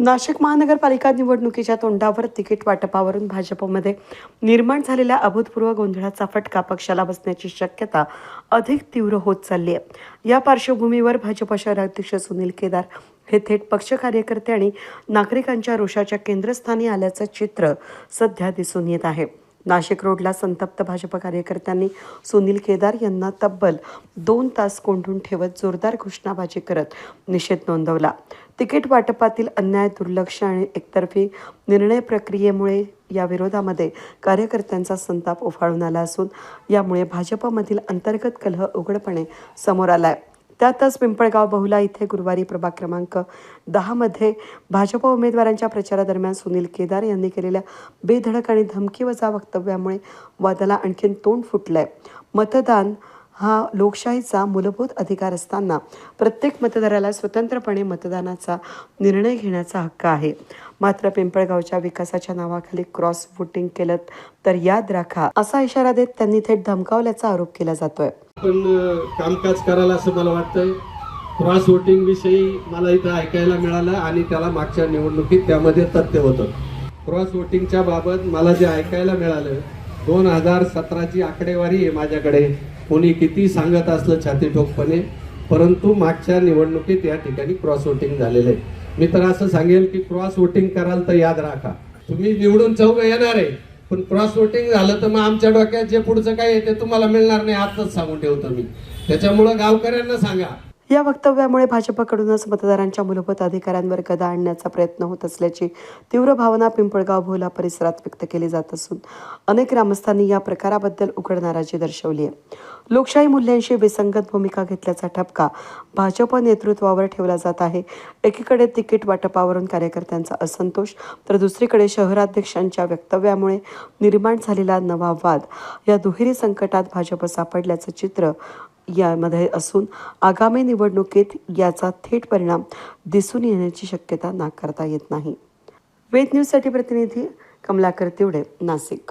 नाशिक महानगरपालिका निवडणुकीच्या तोंडावर तिकीट वाटपावरून भाजपमध्ये निर्माण झालेल्या अभूतपूर्व गोंधळाचा फटका पक्षाला बसण्याची शक्यता अधिक तीव्र होत चालली आहे. या पार्श्वभूमीवर भाजप शहराध्यक्ष सुनील केदार हे थेट पक्ष कार्यकर्ते आणि नागरिकांच्या रोषाच्या केंद्रस्थानी आल्याचं चित्र सध्या दिसून येत आहे. नाशिक रोडला संतप्त भाजप कार्यकर्त्यांनी सुनील केदार यांना तब्बल दोन तास कोंडून ठेवत जोरदार घोषणाबाजी करत निषेध नोंदवला. तिकीट वाटपातील अन्याय दुर्लक्ष आणि एकतर्फी निर्णय प्रक्रियेमुळे या विरोधामध्ये कार्यकर्त्यांचा संताप उफाळून आला असून यामुळे भाजपमधील अंतर्गत कलह उघडपणे समोर आला आहे त्यातच पिंपळगाव बहुला इथे गुरुवारी प्रभाग क्रमांक दहामध्ये भाजप उमेदवारांच्या प्रचारादरम्यान सुनील केदार यांनी केलेल्या बेधडक आणि धमकीवजा वक्तव्यामुळे वादाला आणखीन तोंड फुटलंय. मतदान हा लोकशाहीचा मूलभूत अधिकार असताना प्रत्येक मतदाराला स्वतंत्रपणे मतदानाचा निर्णय घेण्याचा हक्क आहे. मात्र पिंपळगावच्या विकासाच्या नावाखाली क्रॉस वोटिंग केलं तर याद राखा असा इशारा देत त्यांनी थेट धमकावल्याचा आरोप केला जातोय. पण कामकाज करायला असं मला वाटतंय क्रॉस वोटिंग विषयी मला इथं ऐकायला मिळालं आणि त्याला मागच्या निवडणुकीत त्यामध्ये तथ्य होतं. क्रॉस वोटिंगच्या बाबत मला जे ऐकायला मिळालं दोन हजार सतराची आकडेवारी आहे माझ्याकडे. कोणी किती सांगत असलं छाती ठोकपणे परंतु मागच्या निवडणुकीत या ठिकाणी क्रॉस वोटिंग झालेलं आहे. मी तर असं सांगेल की क्रॉस वोटिंग कराल तर याद राखा. तुम्ही निवडून चौघ येणार आहे पण क्रॉस वोटिंग झालं तर मग आमच्या डोक्यात जे पुढचं काय आहे ते तुम्हाला मिळणार नाही आजच सांगून ठेवतो मी. त्याच्यामुळं गावकऱ्यांना सांगा. या वक्तव्यामुळे भाजपकडूनच मतदारांच्या मूलभूत अधिकारांवर गदा आणण्याचा प्रयत्न होत असल्याची तीव्र भावना पिंपळगाव भोला परिसरात व्यक्त केली जात असून अनेक ग्रामस्थांनी या प्रकाराबद्दल उघड नाराजी दर्शवली आहे. लोकशाही मूल्यांशी विसंगत भूमिका घेतल्याचा ठपका भाजप नेतृत्वावर ठेवला जात आहे. एकीकडे तिकीट वाटपावरून कार्यकर्त्यांचा असंतोष तर दुसरीकडे शहराध्यक्षांच्या वक्तव्यामुळे निर्माण झालेला नवा वाद या दुहेरी संकटात भाजप सापडल्याचं चित्र यामध्ये असून आगामी निवडणुकीत याचा थेट परिणाम दिसून येण्याची शक्यता नाकारता येत नाही. वेद न्यूजसाठी प्रतिनिधी कमलाकर तिवडे नाशिक